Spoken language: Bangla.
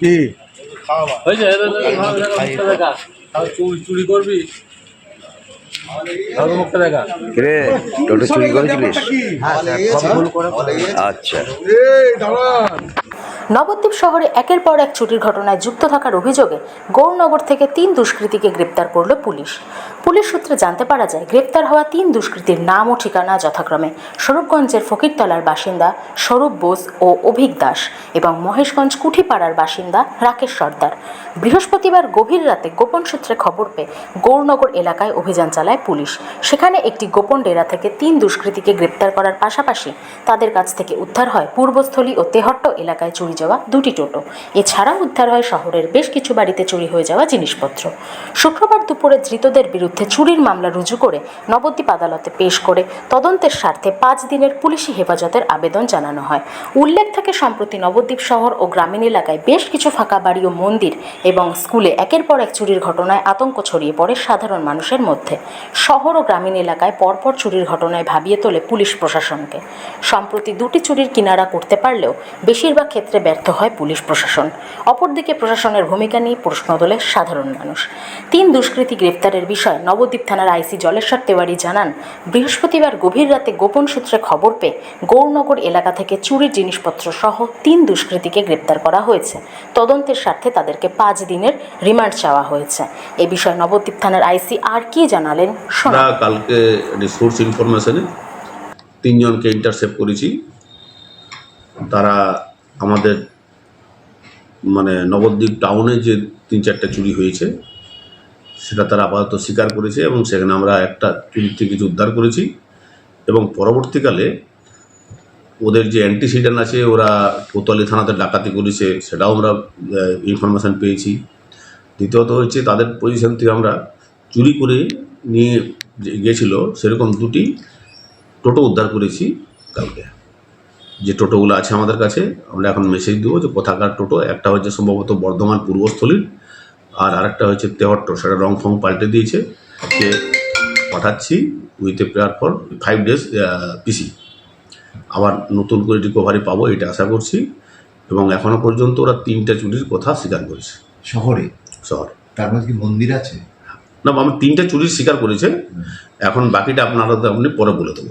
কি? হয়েছে চুরি চুরি করবি? রে টোটো চুরি করেছিলিস? আচ্ছা এই দাঁড়ান। নবদ্বীপ শহরে একের পর এক চুরির ঘটনায় যুক্ত থাকার অভিযোগে গৌরনগর থেকে তিন দুষ্কৃতীকে গ্রেপ্তার করল পুলিশ। পুলিশ সূত্রে জানতে পারা যায়, গ্রেপ্তার হওয়া তিন দুষ্কৃতীর নাম ও ঠিকানা যথাক্রমে স্বরূপগঞ্জের ফকিরতলার বাসিন্দা স্বরূপ বোস ও অভিক দাস এবং মহেশগঞ্জ কুঠিপাড়ার বাসিন্দা রাকেশ সর্দার। বৃহস্পতিবার গভীর রাতে গোপন সূত্রে খবর পেয়ে গৌরনগর এলাকায় অভিযান চালায় পুলিশ। সেখানে একটি গোপন ডেরা থেকে তিন দুষ্কৃতীকে গ্রেপ্তার করার পাশাপাশি তাদের কাছ থেকে উদ্ধার হয় পূর্বস্থলী ও তেহট্ট এলাকায় চুরি যাওয়া দুটি টোটো। এছাড়াও উদ্ধার হয় শহরের বেশ কিছু বাড়িতে চুরি হয়ে যাওয়া জিনিসপত্র। শুক্রবার দুপুরে ধৃতদের বিরুদ্ধে চুরির মামলা রুজু করে নবদ্বীপ আদালতে পেশ করে তদন্তের স্বার্থে পাঁচ দিনের পুলিশি হেফাজতের আবেদন জানানো হয়। উল্লেখ থাকে, সম্প্রতি নবদ্বীপ শহর ও গ্রামীণ এলাকায় বেশ কিছু ফাঁকা বাড়ি ও মন্দির এবং স্কুলে একের পর এক চুরির ঘটনায় আতঙ্ক ছড়িয়ে পড়ে সাধারণ মানুষের মধ্যে। শহর ও গ্রামীণ এলাকায় পরপর চুরির ঘটনায় ভাবিয়ে তোলে পুলিশ প্রশাসনকে। সম্প্রতি দুটি চুরির কিনারা করতে পারলেও বেশিরভাগ ক্ষেত্রে ব্যর্থ হয় পুলিশ প্রশাসন। অপরদিকে প্রশাসনের ভূমিকা নিয়ে প্রশ্ন তোলে সাধারণ মানুষ। তিন দুষ্কৃতী গ্রেপ্তারের বিষয়ে নবদ্বীপ থানার আইসি জলেশ্বর তেওয়ারি জানান, বৃহস্পতিবার গভীর রাতে গোপন সূত্রে খবর পেয়ে গৌরনগর এলাকা থেকে চুরির জিনিসপত্র সহ তিন দুষ্কৃতীকে গ্রেপ্তার করা হয়েছে। তদন্তের স্বার্থে তাদেরকে পাঁচ দিনের রিমান্ড চাওয়া হয়েছে। এ বিষয়ে নবদ্বীপ থানার আইসি আর কি জানালেন কালকে সোর্স ইনফরমেশনে তিনজনকে ইন্টারসেপ্ট করেছি। তারা আমাদের মানে নবদ্বীপ টাউনে যে তিন চারটে চুরি হয়েছে, সেটা তারা আপাতত স্বীকার করেছে এবং সেখানে আমরা একটা চুরি থেকে কিছু উদ্ধার করেছি এবং পরবর্তীকালে ওদের যে অ্যান্টিসিডেন্ট আছে, ওরা কোতোয়ালি থানাতে ডাকাতি করেছে, সেটাও আমরা ইনফরমেশান পেয়েছি। দ্বিতীয়ত হচ্ছে তাদের পজিশন থেকে আমরা চুরি করে নিয়ে যে গেছিল সেরকম দুটি টোটো উদ্ধার করেছি কালকে। যে টোটোগুলো আছে আমাদের কাছে আমরা এখন মেসেজ দেবো যে কোথাকার টোটো। একটা হচ্ছে সম্ভবত বর্ধমান পূর্বস্থলীর আর আরেকটা হচ্ছে তেহট্ট। সেটা রং ফং পাল্টে দিয়েছে সে পাঠাচ্ছি with a prayer for five days পিসি আবার নতুন করে রিকভারি পাবো এটা আশা করছি। এবং এখনও পর্যন্ত ওরা তিনটা চুরির কথা স্বীকার করেছে। শহরে? শহরে। তার মধ্যে কি মন্দির আছে? না আমি তিনটা চুরির স্বীকার করেছে। এখন বাকিটা আপনারা আপনি পরে বলে দেবো